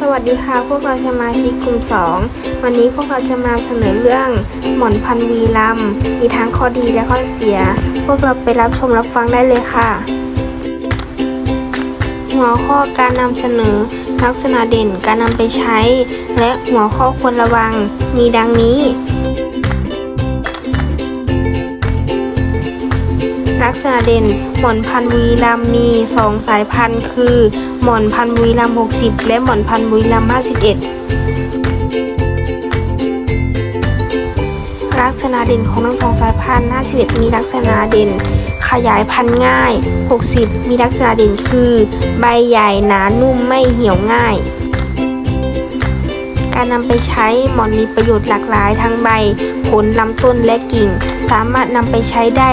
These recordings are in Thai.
สวัสดีค่ะ พวกเราสมาชิกกลุ่ม 2 วันนี้พวกเราจะมาเสนอเรื่องหมอนพันวีลำมมีทั้งข้อดีและข้อเสีย พวกเราไปรับชมรับฟังได้เลยค่ะ หัวข้อการนำเสนอลักษณะเด่นการนำไปใช้ และหัวข้อควรระวัง มีดังนี้ ลักษณะเด่น หม่อนพันธุ์บุรีรัมย์มี 2 สายพันธุ์คือ หม่อนพันธุ์บุรีรัมย์60 และหม่อนพันธุ์บุรีรัมย์51 ลักษณะเด่นของทั้งสองสายพันธุ์51มีลักษณะเด่น ขยายพันธุ์ง่าย 60 มีลักษณะเด่นคือ ใบใหญ่หนานุ่มไม่เหี่ยวง่าย การนำไปใช้หมอนมีประโยชน์หลากหลายทั้งใบ ผลลำต้นและกิ่ง สามารถนำไปใช้ได้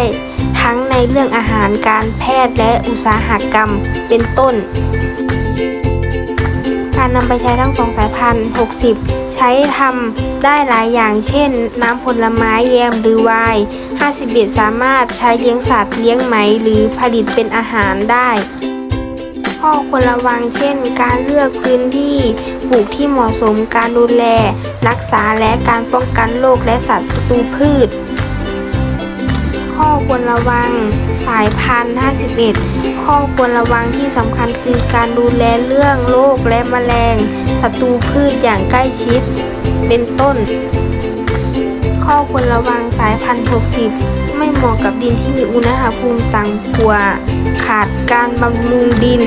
ทั้งในเรื่องอาหารการแพทย์และอุตสาหกรรมเป็นต้น การนำไปใช้ทั้งสองสายพันธุ์ 60 ใช้ทำได้หลายอย่างเช่น น้ำผลไม้แยมหรือไวน์51 สามารถใช้เลี้ยงสัตว์เลี้ยงไหมหรือผลิตเป็นอาหารได้ ข้อควรระวังเช่น การเลือกพื้นที่ปลูกที่เหมาะสมการดูแล รักษาและการป้องกันโรคและสัตว์ศัตรูพืช ข้อควรระวังสายพันธุ์ 51 ข้อควรระวังที่สำคัญคือการดูแลเรื่องโรคและแมลงศัตรูพืชอย่างใกล้ชิด เป็นต้น ข้อควรระวังสายพันธุ์ 60 ไม่เหมาะกับดินที่มีอุณหภูมิต่ำกว่า ขาดการบำรุงดิน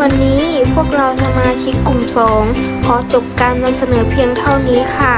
วันนี้พวกเราสมาชิกกลุ่ม 2 ขอจบการนำเสนอเพียงเท่านี้ค่ะ